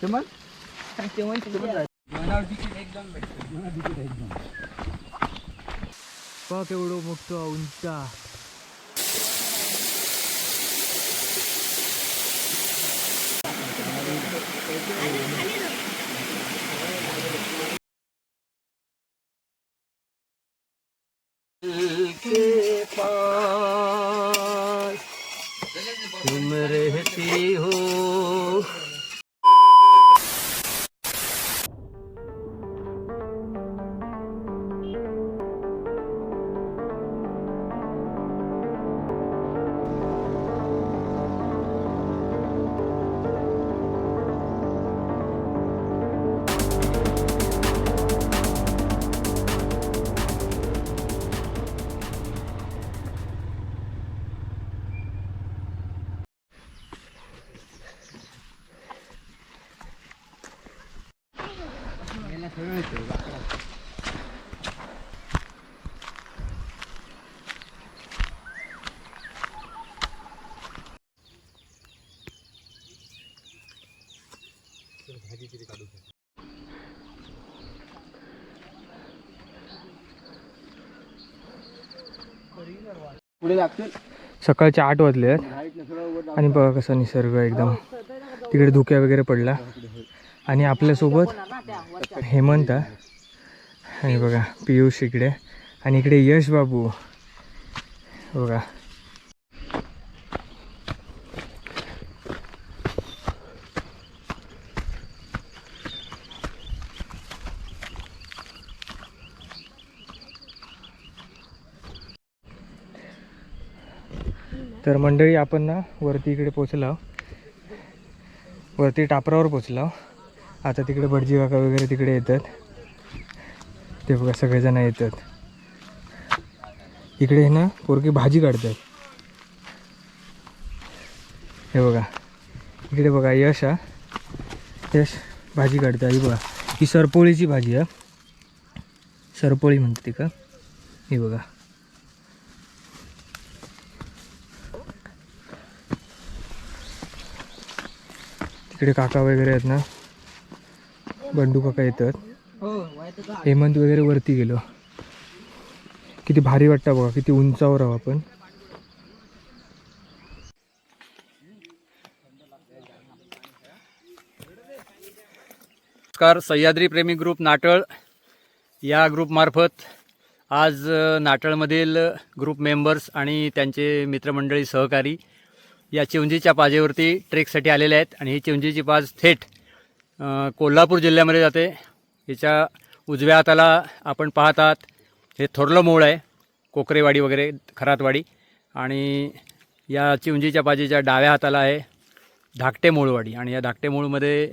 ચમન ચમન ચમન 봐 겨울로 목도 운다 아니 아니 पुढे लागतील सकाळचे आठ वाजले आहेत. आणि बघा कसा निसर्ग एकदम. तिकडे धुक्या वगैरे पडला. आणि आपल्यासोबत हेमंत. आणि बघा पियुष इकडे. आणि इकडे यश बाबू. बघा. तर मंडळी आपण ना वरती इकडे पोचलो वरती टापरावर पोचलो आता तिकडे भटजी काका वगैरे तिकडे येतात. ते बघा सगळेजण येतात. इकडे ना पोरगी भाजी काढतात. हे बघा इकडे बघा यश हा. यश भाजी काढते ही बघा. ही सरपोळीची भाजी आहे सरपोळी म्हणते ती का? ही बघा. तिकडे काका वगैरे आहेत ना? बंडू काका येतात. हेमंत वगैरे वरती गेलो. किती भारी वाटतं बघा किती उंचावर आहो आपण. नमस्कार सह्याद्री प्रेमी ग्रुप नाटळ. या ग्रुपमार्फत आज नाटळमधील ग्रुप मेंबर्स आणि त्यांचे मित्रमंडळी सहकारी या चिवंजीच्या पाजेवरती ट्रेकसाठी आलेले आहेत आणि ही चिवंजीची पाज थेट कोल्हापूर जिल्ह्यामध्ये जाते. हिच्या उजव्या हाताला आपण पाहत आहात हे थोरलं मूळ आहे कोकरेवाडी वगैरे खरातवाडी. आणि या चिवंजीच्या पाजेच्या डाव्या हाताला आहे धाकटे मूळवाडी. आणि या धाकटे मूळमध्ये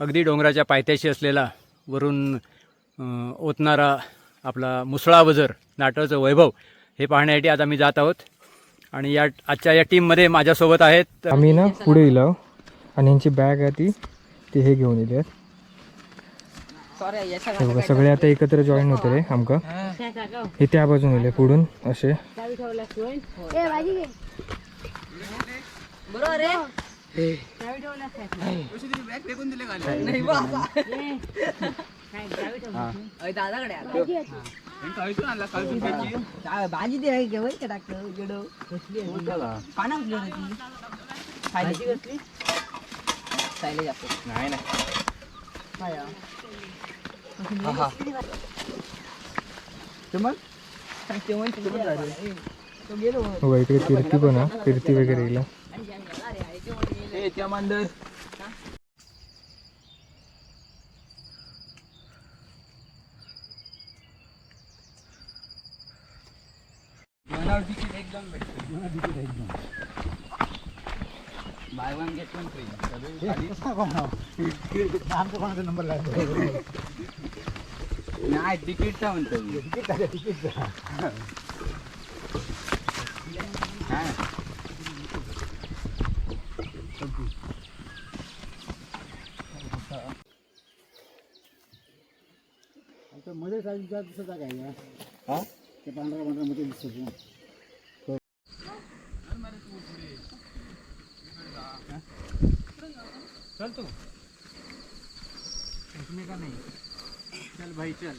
अगदी डोंगराच्या पायथ्याशी असलेला वरून ओतणारा आपला मुसळा वजर नाटळचं वैभव हे पाहण्यासाठी आता मी जात आहोत. आणि या आजच्या या टीममध्ये माझ्यासोबत आहेत. आम्ही ना पुढे गेलो आणि यांची बॅग आहे ती. ते हे घेऊन येते. हे बघा सगळे आता एकत्र जॉईन होते रे आमका. हे त्या बाजून येले पुढून असे. भाजी दे आहे घेऊ का टाकलं गेडो पाना कुठली होती भाजी कसली सायले जास्त नाही गेलो बघा इकडे कीर्ती पण आहे कीर्ती वगैरे गेला त्यामांदर buy one get one free. नाही तिकीटचा म्हणतो मी. हा. मध्ये साईडचा दिसत आहे काय हा ते पांढरा पांढरा मध्ये दिसतो उसमें का नाही? चल भाई चल.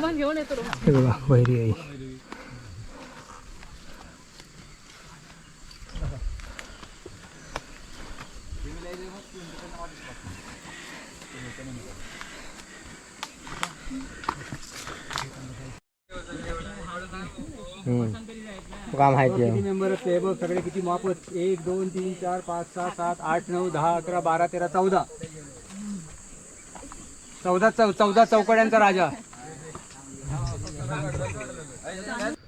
हेमंत घेऊन येतो. हे बघा वैरी आई. काम किती मेंबर असते बघ सगळे किती माप आहेत? एक दोन तीन चार पाच सहा सात आठ नऊ दहा अकरा बारा तेरा चौदा. चौदा चौदा चौकड्यांचा राजा. 大点声儿小点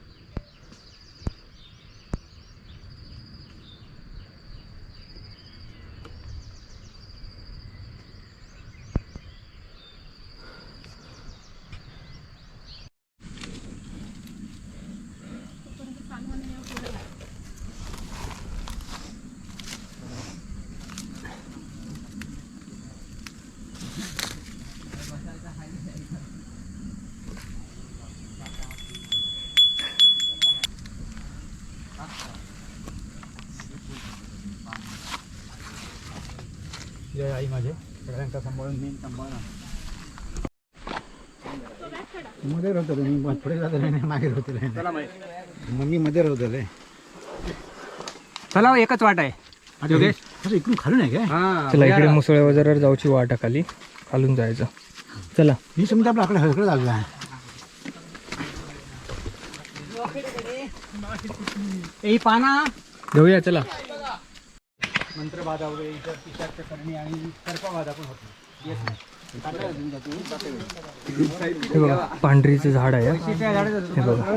मध्ये राहतो रे मी पुढे जातो नाही मागे राहतो रे मग मी मध्ये राहतो रे चला हो, एकच वाट आहे. योगेश असं इकडून खालून आहे काय? हा चला इकडे ना. मुसळे बाजारावर जाऊची वाट आहे खाली. खालून जायचं. चला. मी समजा आपलं आकडे हळकडे चालू आहे. ए पाना. जाऊया चला. मंत्रबाधा वगैरे इतर पिशाच करणी आणि सर्पबाधा पण होती. हे बघा पांढरीचं झाड आहे हे. बघा.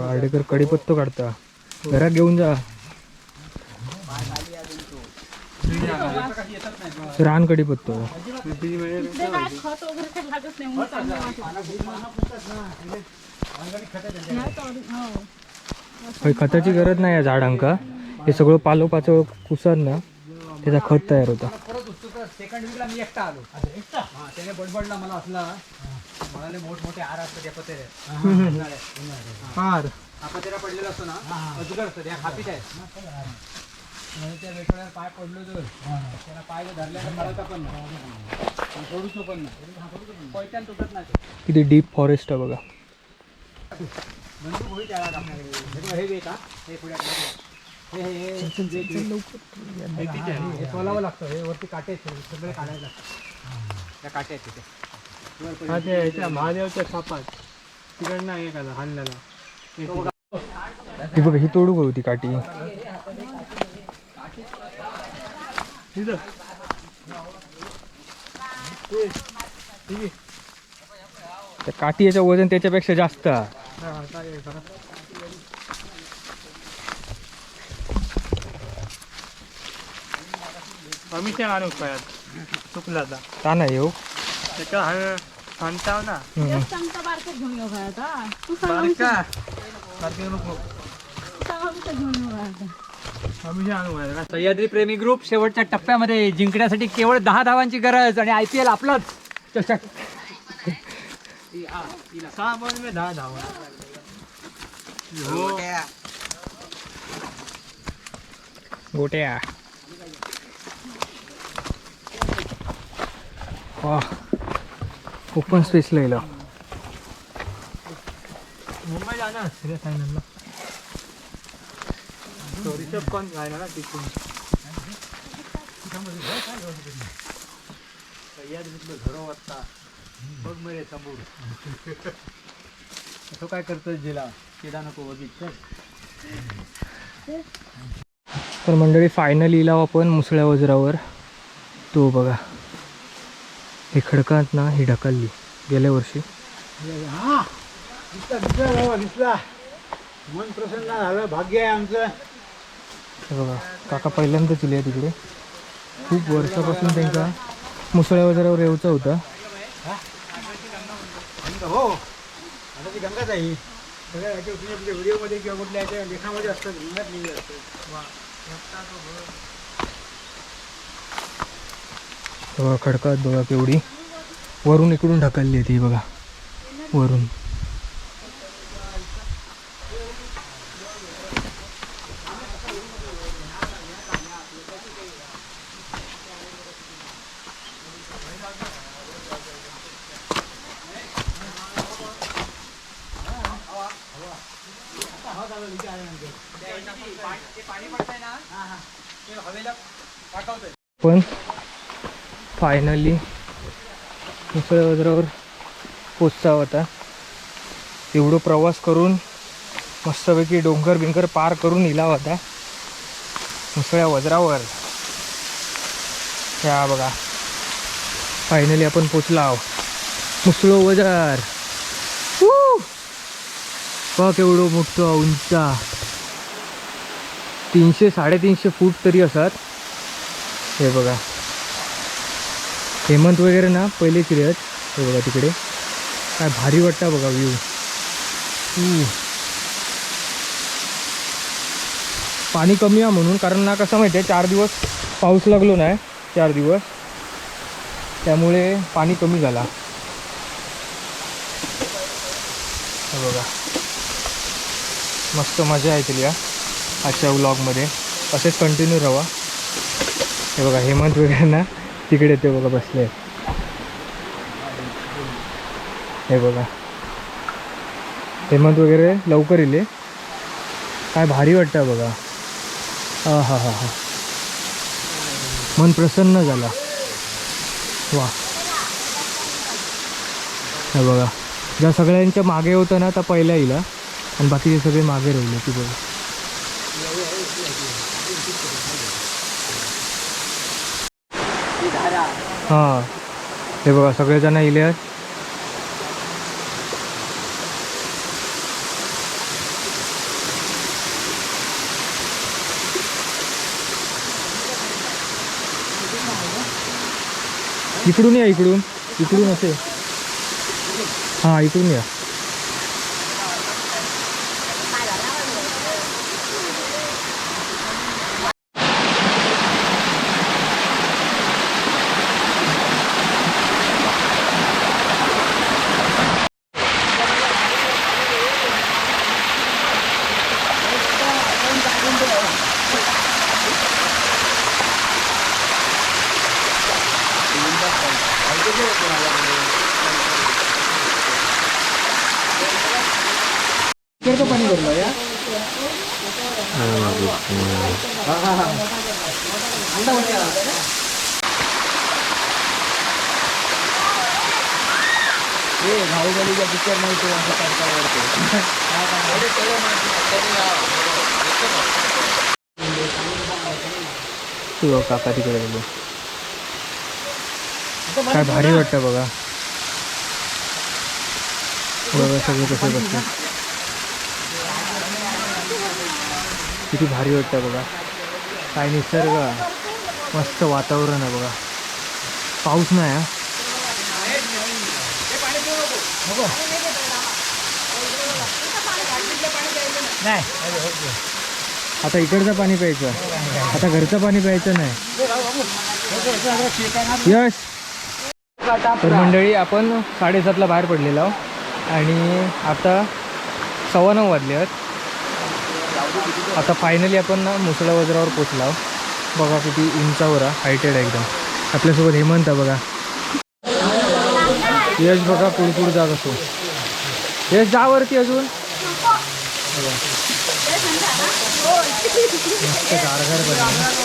आडेकर कडीपत्तो काढता. घरात घेऊन जा रान कडीपत्तो इकडे काय खत वगैरे काही लागत नाही म्हणून चांगलं वाटतं. नाही तर, हो. होय, खताची गरज नाही या झाडांका हे सगळं पालो पाचोळ कुसार ना त्याचा खत तयार होता सेकंड वीकला मी एकटा आलो हा त्याने बडबडला मला असला मोठमोठे हार असतात त्या पत्रे फार हा पडलेला असतो ना अजगर असतो त्या खापीत आहे म्हणजे त्या वेटोळ्यावर पाय पडलो तर त्याला पाय धरल्या तर कळता पण नाही. सोडूच पण नाही पैठण तुटत नाही किती डीप फॉरेस्ट आहे बघा. बंदूक होईल त्याला आपल्याकडे हे बे का हे पुढे हे हे हे. हे तिथे आहे. हे सोलावं लागतं. हे वरती काटे सगळे. सगळे काढायला लागतात. त्या काटे आहेत तिथे. महादेवच्या सापात. तिकडनं ही बघा ही तोडू गो ती काठी त्या काठी याचं वजन त्याच्यापेक्षा जास्त. आहे. का नाही येऊ एक चमचा बारकं घेऊन येऊ का आता? तू सांग आमचं. तू सांग आमचं घेऊन येऊ का आता? सह्याद्री प्रेमी ग्रुप शेवटच्या टप्प्यामध्ये जिंकण्यासाठी केवळ दहा धावांची गरज आणि आय पी एल आपलाच. चषक गोट्या हो. ओपन स्पेस लिहिलं. रिषभ कोण जायना ना तिथून? बघ मरे समोर तो काय करतोय जिला? किडा नको बघितलं तर मंडळी फायनल लिहिला आपण मुसळ्या वज्रावर. तो बघा. हे खडकात ना ही ढकलली. गेल्या वर्षी. हा. दिसला दिसला. मन प्रसन्न झालं भाग्य आहे आमचं. हे बघा काका पहिल्यांदाच इले तिकडे. खूप वर्षापासून त्यांचा मुसळ्या वज्रावर रेवचा होता. गंगा हो. आता ती गंगाच आहे. सगळ्या याच्या आपल्या व्हिडिओमध्ये किंवा कुठल्या याच्या लेखामध्ये असतात गंगाच लिहिलं असतं. बघा खडकात बघा केवढी. वरून इकडून ढकलली आहे ती बघा. वरून पण फायनली मुसळ वज्रावर पोचता होता एवढं प्रवास करून मस्तपैकी डोंगर बिंगर पार करून इला होता मुसळ्या वज्रावर या बघा. फायनली आपण पोचला आहो मुसळो वजार बघ एवढं मोठं उंचा. तीनशे साडेतीनशे फूट तरी असतात. हे बघा. हेमंत वगैरे ना पहिले आहेत. हे बघा तिकडे. काय भारी वाटतं बघा व्ह्यू पाणी कमी आहे म्हणून कारण ना कसं माहिती आहे चार दिवस पाऊस लागलो नाही चार दिवस. त्यामुळे पाणी कमी झाला. हे बघा. मस्त मजा येतील या आजच्या व्लॉगमध्ये असेच कंटिन्यू राहा. हे बघा हेमंत वगैरे ना. तिकडे ते बघा बसले. हे बघा. हेमंत वगैरे लवकर येले. काय भारी वाटतं बघा. हा हा हा हा. मन प्रसन्न झाला. वा. हे बघा. ज्या सगळ्यांच्या मागे होतं ना त्या पहिल्या येईल आणि बाकीचे सगळे मागे राहिले ती बघा. हां. हे बघा सगळेजण इले आहेत. इकडून या इकडून. इकडून असे. हां इकडून या. इकडचं पाणी भरलं या तू बघ काका तिकडे गेलो काय भारी वाटतं बघा. बघा सगळे कसे बसले. किती भारी वाटतं बघा. काय निसर्ग. मस्त वातावरण आहे बघा. पाऊस नाही हा. नाही. आता इकडचं पाणी प्यायचं. आता घरचं पाणी प्यायचं नाही. यश! तर मंडळी आपण साडेसातला बाहेर पडलेलो आहोत आणि आता सव्वा नऊ वाजले आहेत. आता फायनली आपण ना मुसळा वज्रावर पोचलो आहोत. बघा किती उंचावर हायटेड आहे एकदम. आपल्यासोबत हेमंत आहे बघा. यश बघा पुढपुढ जात असो यश जा वरती अजून. मस्त गारगार बनलं.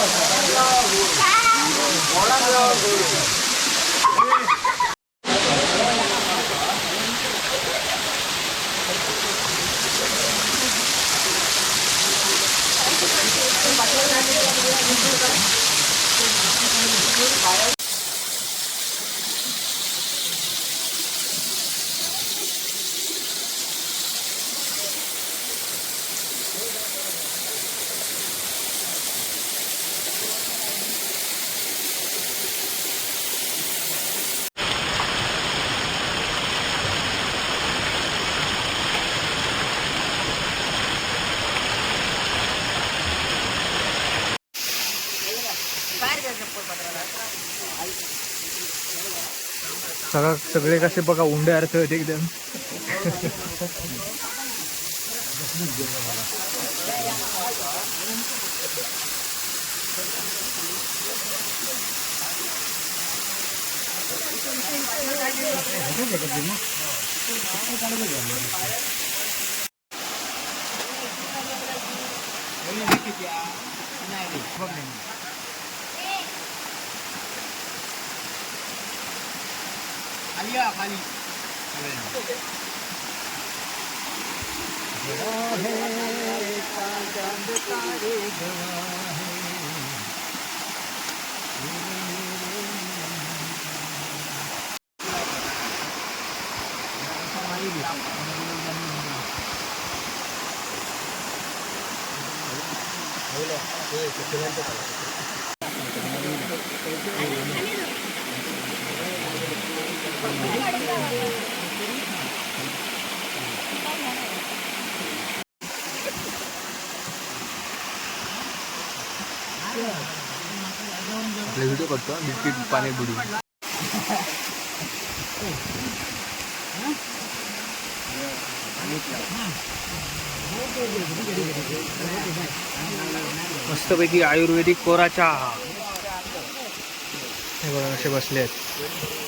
सगळं सगळे कसे बघा उंडे अर्थ होते एकदम. आपला video करतो बिस्किट पाणी मस्तपैकी आयुर्वेदिक कोरा चहा हे बघा असे बसले आहेत.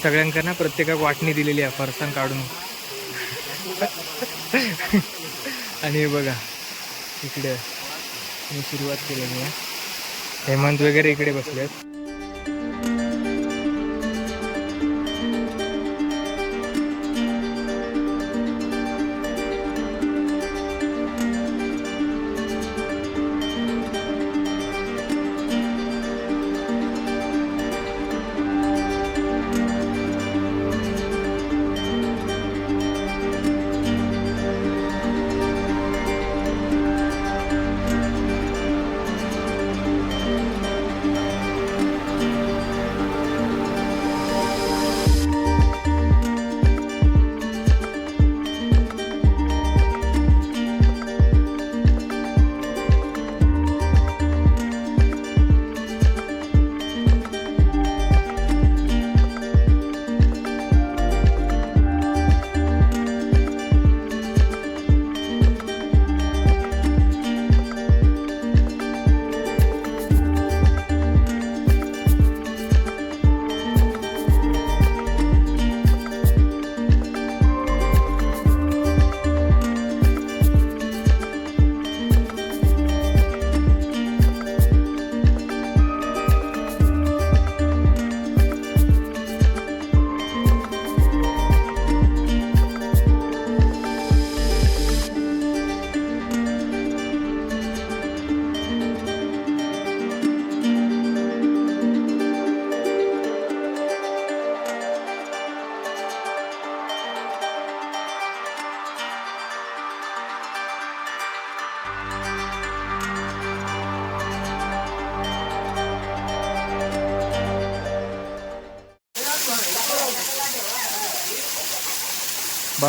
सगळ्यांना प्रत्येकाक वाटणी दिलेली आहे फरसाण काढून. आणि हे बघा इकडे. मी सुरुवात केलेली आहे. हेमंत वगैरे इकडे बसले आहेत.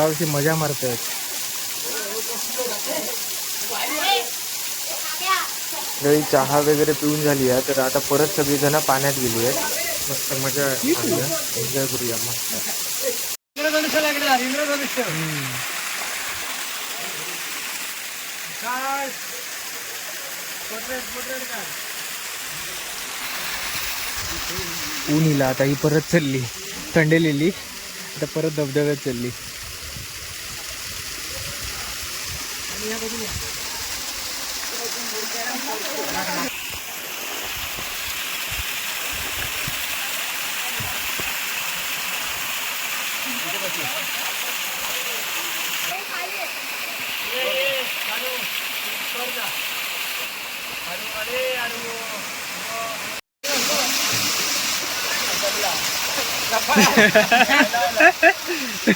बाबाशी मजा मारतात गई चहा वगैरे पिऊन झाली आहे तर आता परत सगळी जण पाण्यात गेली आहेत. मस्त मजा एन्जॉय करूया मस्त ऊन इला आता ही परत चालली. थंडेलेली आता परत धबधब्यात चालली.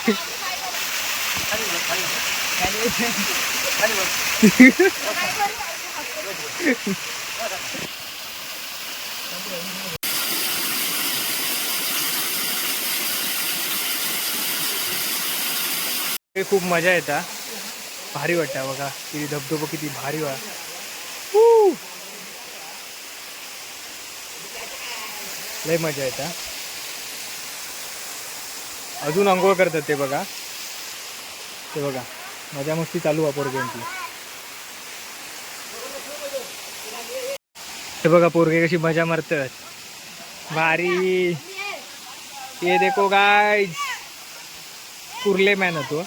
हे खूप मजा येता. भारी वाटतं बघा. किती धबधबा किती भारी वा लय मजा येता. अजून अंघोळ करतात ते बघा. ते बघा. मजा मस्ती चालू आहे पोरग्यांची. हे बघा पोरगे कशी मजा मारतात. भारी. ये देखो हो. काय कुर्ले मॅन होतो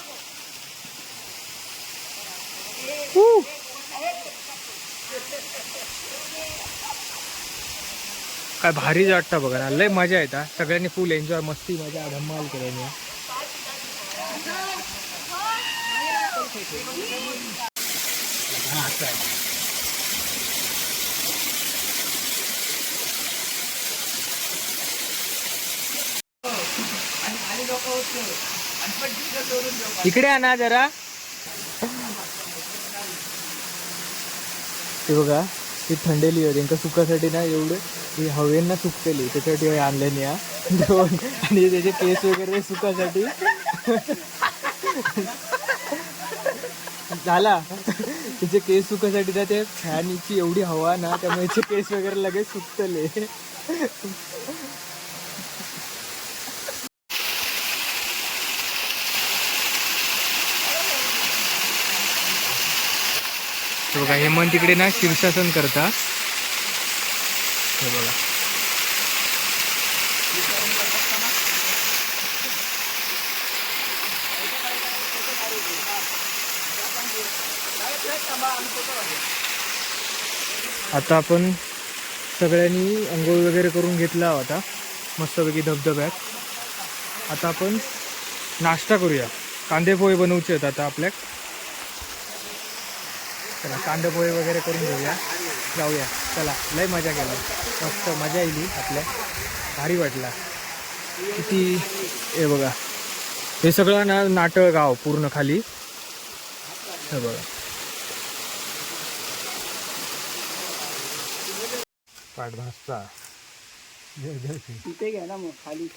काय भारी वाटतं बघा लय मजा येता सगळ्यांनी फुल एन्जॉय मस्ती मजा धम्माल केल्याने इकडे आणा जरा. ते बघा ती थंडेली होती. सुखासाठी सुकासाठी ना एवढे ही हवेंना सुकतेली. त्याच्यासाठी हे आणलेली हा. दोन आणि त्याचे केस वगैरे सुखासाठी. झाला. त्याचे केस सुखासाठी ना ते फॅनची एवढी हवा ना त्यामुळे त्याचे केस वगैरे लगेच सुकतले. हे बघा हेमंत तिकडे ना शीर्षासन करता. हे बघा. आता आपण सगळ्यांनी अंघोळ वगैरे करून घेतला आता. मस्तपैकी धबधब्यात. आता आपण नाश्ता करूया. कांदे पोहे बनवचे आहेत आता आपल्याक चला कांदे पोहे वगैरे करून घेऊया. जाऊया. चला लय मजा केला. मस्त मजा येईल आपल्या. भारी वाटला. किती हे बघा. हे सगळं ना नाटळ गाव पूर्ण खाली. हे बघा. पाठ भासता तिथे घ्या ना मग खाली.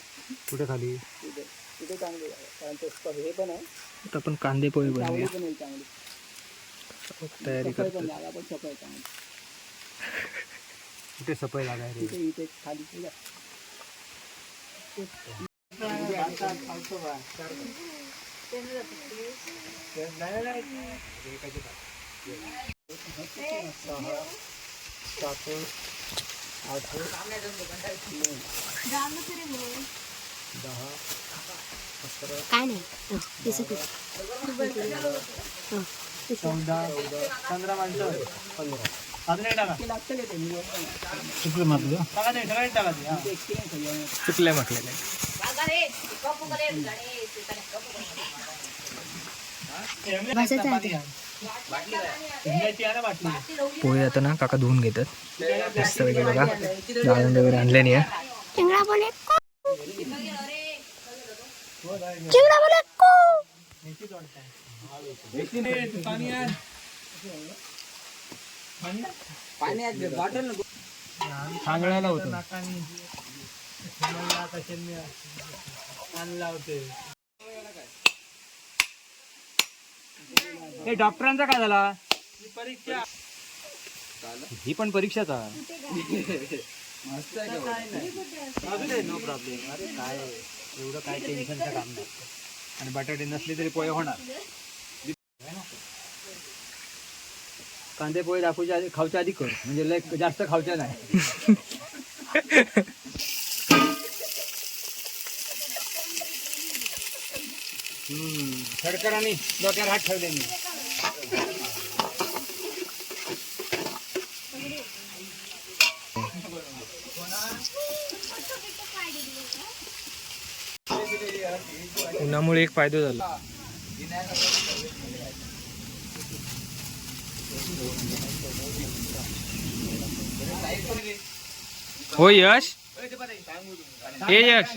कुठे खाली? तिथे तिथे चांगले कारण ते हे पण आहे. आता आपण कांदे पोहे बनवूया. पण येईल चांगली. तयारी करतो पण सफ़ाई चांगली. कुठे सफ़ाई लागाय रे? तिथे इथे खाली तिथे. काय नाही. चौदा पंधरा माणसं अजून एक टाका. ते लागतं का ते मी बोलतो ना. चुकलं मारलं टाका टाका जेवणाचा. चुकलंय म्हटलेलं भासायचं आहे ते. हिंगाची आहे ना बाटली पोहे आता ना काका धुवून घेतात. मस्त वगैरे बघा. जाळून वगैरे. पाण्यात बॉटल सांगण्याला होतं. आणला होते. हे डॉक्टरांचा काय झाला? परीक्षा. ही पण परीक्षाचा? नो प्रॉब्लेम अरे काय एवढं काय टेन्शनचं काम नाही. आणि बटाटे नसले तरी पोहे होणार. कांदे पोहे दाखवच्या आधी खावच्या आधी कर. म्हणजे लय जास्त खावच्या नाही. खडकर खडकरांनी डोक्यावर हात ठेवले मी. उन्हामुळे एक फायदा झाला. हो यश? हे यश?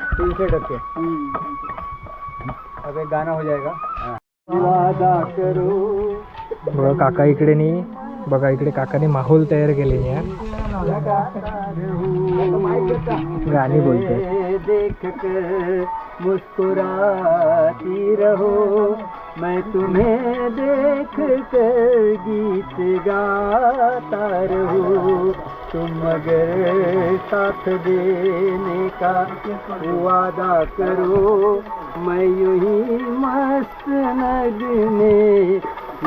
तीनशे टक्के. अब एक गाना हो जाएगा वादा करो बघा काका इकडे नी बघा इकडे काकाने माहोल तयार केले गाणी बोलते देख कर मुस्कुराती रहो। मैं तुम्हें देख कर गीत गाता रहूँ। तुम मगर साथ देने का वादा करो, मैं यूँ ही मस्त नग में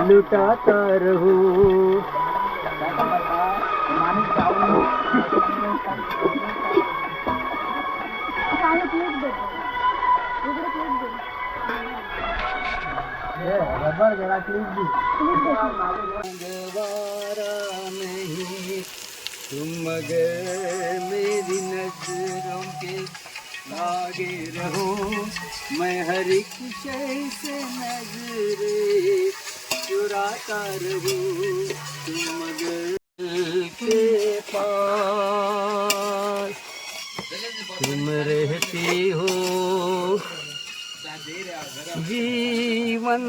लुटाता रहूँ। गवारा नहीं तुम मेरी नजरों के लागे रहो मैं हर एक शय से नजरे चुराता रहूं तुम के पास तुम रहती हो જીવન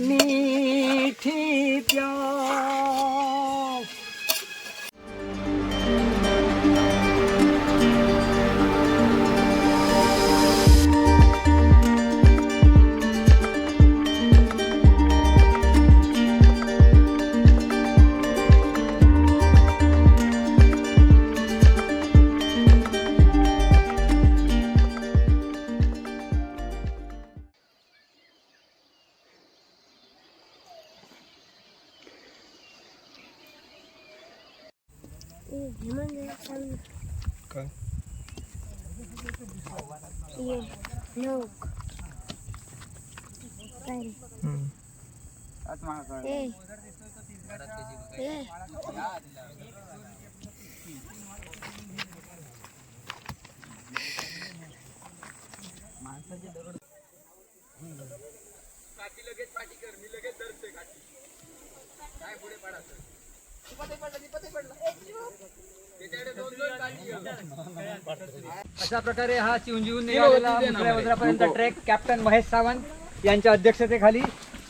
નીઠી પ્યા अशा प्रकारे हा चिवंजीवून निघालेला ट्रेक. कॅप्टन महेश सावंत यांच्या अध्यक्षतेखाली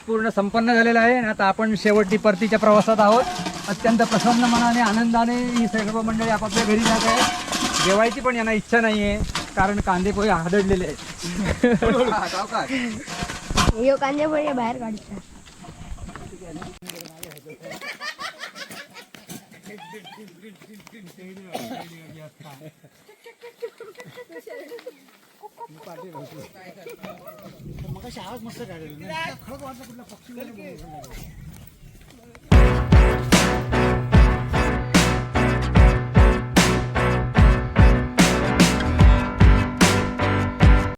पूर्ण संपन्न झालेला आहे. आणि आता आपण शेवटी परतीच्या प्रवासात आहोत. अत्यंत प्रसन्न मनाने आनंदाने ही सर्व मंडळी आपापल्या घरी जात आहे जेवायची पण यांना इच्छा नाही आहे कारण कांदे पोहे हादडलेले आहेत. यो कांदे पोहे बाहेर काढतात. मग आवाज मस्त काढेल खरंच वाटलं कुठला पक्षी